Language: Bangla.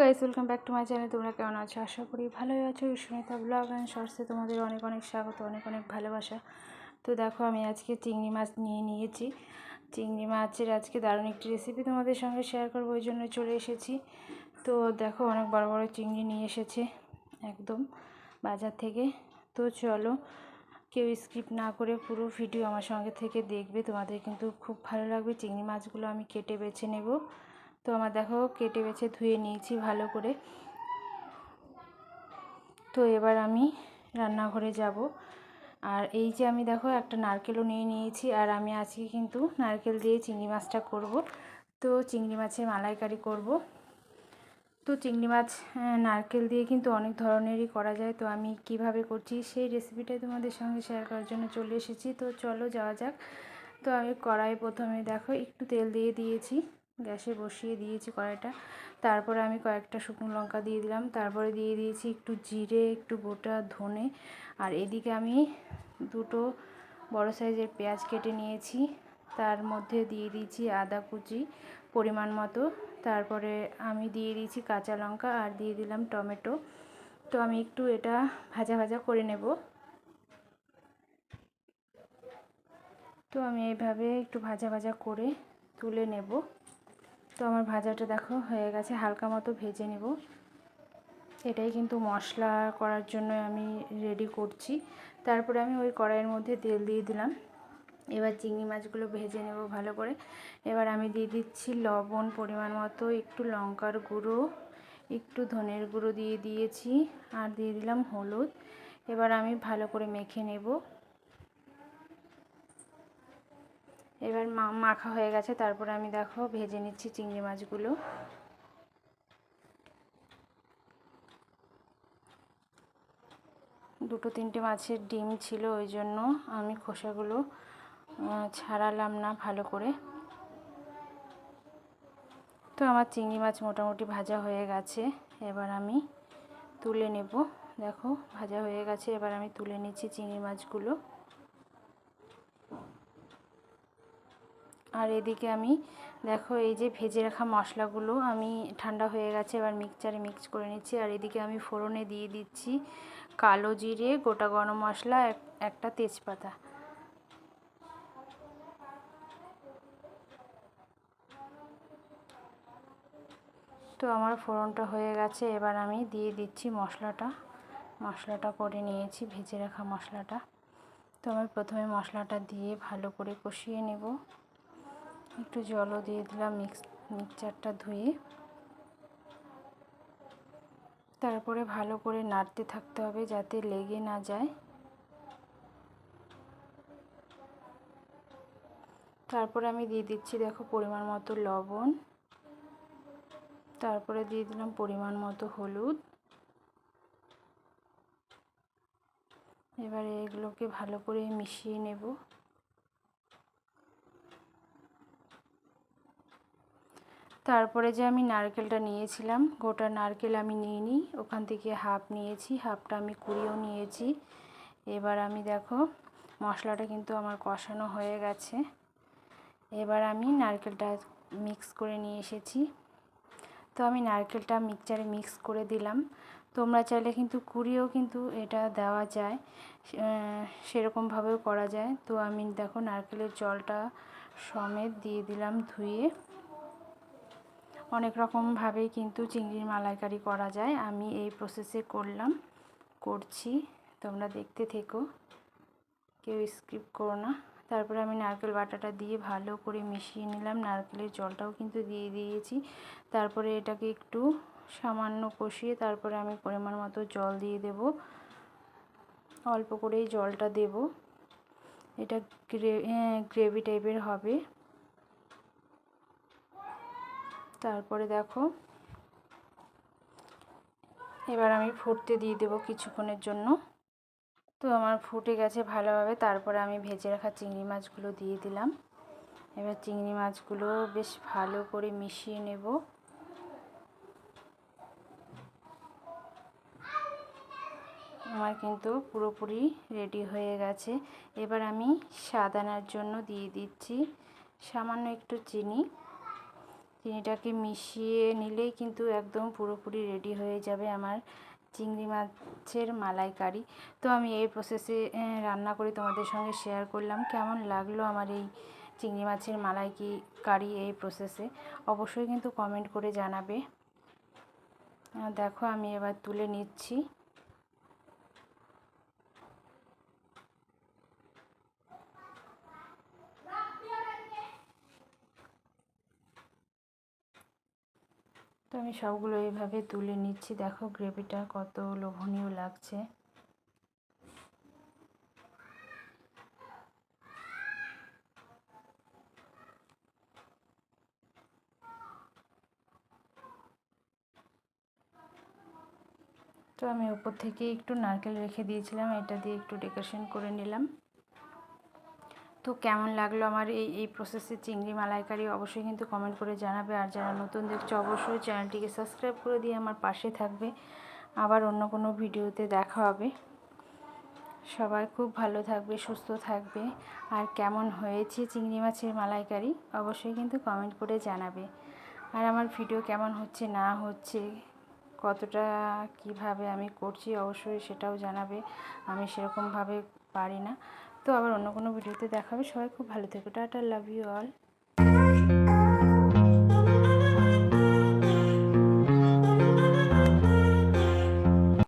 Guys welcome back to my channel তোমরা কেমন আছো? আশা করি ভালোই আছো। সুমিতা ব্লগ অ্যান্ড শর্টসে তোমাদের অনেক অনেক স্বাগত, অনেক অনেক ভালোবাসা। তো দেখো, আমি আজকে চিংড়ি মাছ নিয়ে নিয়েছি। চিংড়ি মাছের আজকে দারুণ একটি রেসিপি তোমাদের সঙ্গে শেয়ার করব, ওই জন্য চলে এসেছি। তো দেখো, অনেক বড় বড় চিংড়ি নিয়ে এসেছে, একদম বাজার থেকে। তো চলো, কেউ স্কিপ না করে পুরো ভিডিও আমার সঙ্গে থেকে দেখবে। তোমাদের কিন্তু খুব ভালো লাগবে। চিংড়ি মাছগুলো আমি কেটে বেছে নেব। তো আমার দেখো কেটে বেছে ধুয়ে নিয়েছি ভালো করে। তো এবার আমি রান্নাঘরে যাব। আর এই যে আমি দেখো একটা নারকেলও নিয়ে নিয়েছি, আর আমি আজকে কিন্তু নারকেল দিয়ে চিংড়ি মাছটা করব। তো চিংড়ি মাছের মালাইকারি করব। তো চিংড়ি মাছ নারকেল দিয়ে কিন্তু অনেক ধরনেরই করা যায়। তো আমি কীভাবে করছি সেই রেসিপিটাই তোমাদের সঙ্গে শেয়ার করার জন্য চলে এসেছি। তো চলো যাওয়া যাক। তো আমি কড়াই প্রথমে দেখো একটু তেল দিয়ে দিয়েছি। গ্যাসে বসিয়ে দিয়েছি কড়াইটা। তারপরে আমি কয়েকটা শুকনো লঙ্কা দিয়ে দিলাম। তারপরে দিয়ে দিয়েছি একটু জিরে, একটু গোটা ধনে। আর এদিকে আমি দুটো বড় সাইজের পেঁয়াজ কেটে নিয়েছি। তার মধ্যে দিয়ে দিয়েছি আদা কুচি পরিমাণ মতো। তারপরে আমি দিয়ে দিয়েছি কাঁচা লঙ্কা আর দিয়ে দিলাম টমেটো। তো আমি একটু এটা ভাজা ভাজা করে নেব। তো আমি এইভাবে একটু ভাজা ভাজা করে তুলে নেব। তো আমার ভাজাটা দেখো, হয়ে গেছে। হালকা মতো ভেজে নেব। এটাই কিন্তু মশলা করার জন্য আমি রেডি করছি। তারপরে আমি ওই কড়াইয়ের মধ্যে তেল দিয়ে দিলাম। এবার চিংড়ি মাছগুলো ভেজে নেব ভালো করে। এবার আমি দিয়ে দিচ্ছি লবণ পরিমাণ মতো, একটু লঙ্কার গুঁড়ো, একটু ধনের গুঁড়ো দিয়ে দিয়েছি। আর দিয়ে দিলাম হলুদ। এবার আমি ভালো করে মেখে নেব। এবার মাখা হয়ে গেছে, তারপরে আমি দেখো ভেজে নিচ্ছি চিংড়ি মাছগুলো। দুটো তিনটে মাছের ডিম ছিল, ওই জন্য আমি খোসাগুলো ছাড়ালাম না ভালো করে। তো আমার চিংড়ি মাছ মোটামুটি ভাজা হয়ে গেছে, এবার আমি তুলে নেব। দেখো, ভাজা হয়ে গেছে, এবার আমি তুলে নিচ্ছি চিংড়ি মাছগুলো। আর এদিকে আমি, দেখো এই যে ভেজে রাখা মশলাগুলো আমি ঠান্ডা হয়ে গেছে, এবার মিক্সচারে মিক্স করে নিচ্ছি। আর এদিকে আমি ফোড়নে দিয়ে দিচ্ছি কালো জিরে, গোটা গরম মশলা একটা তেজপাতা। তো আমার ফোড়নটা হয়ে গেছে, এবার আমি দিয়ে দিচ্ছি মশলাটা। মশলাটা করে নিয়েছি, ভেজে রাখা মশলাটা। তো আমি প্রথমে মশলাটা দিয়ে ভালো করে কষিয়ে নেব। একটু জলও দিয়ে দিলাম মিক্স মিক্সচারটা ধুয়ে। তারপরে ভালো করে নাড়তে থাকতে হবে যাতে লেগে না যায়। তারপরে আমি দিয়ে দিচ্ছি, দেখো, পরিমাণ মতো লবণ। তারপরে দিয়ে দিলাম পরিমাণ মতো হলুদ। এবারে এগুলোকে ভালো করে মিশিয়ে নেব। তারপরে যে আমি নারকেলটা নিয়েছিলাম, গোটা নারকেল আমি নিয়ে নিই। ওখান থেকে হাফ নিয়েছি, হাফটা আমি কুড়িয়েও নিয়েছি। এবার আমি দেখো, মশলাটা কিন্তু আমার কষানো হয়ে গেছে। এবার আমি নারকেলটা মিক্স করে নিয়ে এসেছি। তো আমি নারকেলটা মিক্সচারে মিক্স করে দিলাম। তোমরা চাইলে কিন্তু কুড়িয়েও কিন্তু এটা দেওয়া যায়। সেরকমভাবেও করা যায়। তো আমি দেখো, নারকেলের জলটা সমেত দিয়ে দিলাম ধুয়ে। অনেক রকমভাবেই কিন্তু চিংড়ির মালাইকারি করা যায়। আমি এই প্রসেসে করলাম, করছি। তোমরা দেখতে থেকো। কেউ স্কিপ করো না। তারপরে আমি নারকেল বাটাটা দিয়ে ভালো করে মিশিয়ে নিলাম। নারকেলের জলটাও কিন্তু দিয়ে দিয়েছি। তারপরে এটাকে একটু সামান্য কষিয়ে তারপরে আমি পরিমাণ মতো জল দিয়ে দেব। অল্প করেই জলটা দেব। এটা গ্রেভি টাইপের হবে। তারপরে দেখো। এবার আমি ফুটতে দিয়ে দেবো কিছুক্ষণের জন্য। তো আমার ফুটে গেছে ভালোভাবে। তারপরে আমি ভেজে রাখা চিংড়ি মাছগুলো দিয়ে দিলাম। এবার চিংড়ি মাছগুলো বেশ ভালো করে মিশিয়ে নেব। আমার কিন্তু পুরোপুরি রেডি হয়ে গেছে। এবার আমি স্বাদ আনার জন্য দিয়ে দিচ্ছি সামান্য একটু চিনি। চিনিটাকে মিশিয়ে নিলেই কিন্তু একদম পুরোপুরি রেডি হয়ে যাবে আমার চিংড়ি মাছের মালাইকারি। তো আমি এই প্রসেসে রান্না করে তোমাদের সঙ্গে শেয়ার করলাম। কেমন লাগল আমার এই চিংড়ি মাছের মালাই কি কারি এই প্রসেসে অবশ্যই কিন্তু কমেন্ট করে জানাবে। দেখো আমি এবার তুলে নিচ্ছি। তো আমি সবগুলো এইভাবে তুলে নিচ্ছি। দেখো গ্রেভিটা কত লোভনীয় লাগছে। তো আমি উপর থেকে একটু নারকেল রেখে দিয়েছিলাম, এটা দিয়ে একটু ডেকোরেশন করে নিলাম। তো কেমন লাগল আমার এই এই প্রসেসে চিংড়ি মালাইকারি অবশ্যই কিন্তু কমেন্ট করে জানাবে। আর যারা নতুন দেখছ, অবশ্যই চ্যানেলটিকে সাবস্ক্রাইব করে দিয়ে আমার পাশে থাকবে। আবার অন্য কোনো ভিডিওতে দেখা হবে। সবাই খুব ভালো থাকবে, সুস্থ থাকবে। আর কেমন হয়েছে চিংড়ি মাছের মালাইকারি, অবশ্যই কিন্তু কমেন্ট করে জানাবে। আর আমার ভিডিও কেমন হচ্ছে, না হচ্ছে, কতটা কীভাবে আমি করছি, অবশ্যই সেটাও জানাবে। আমি সেরকমভাবে পারি না। তো আবার অন্য কোনো ভিডিওতে দেখাবে। সবাই খুব ভালো থেকো। Tata love you all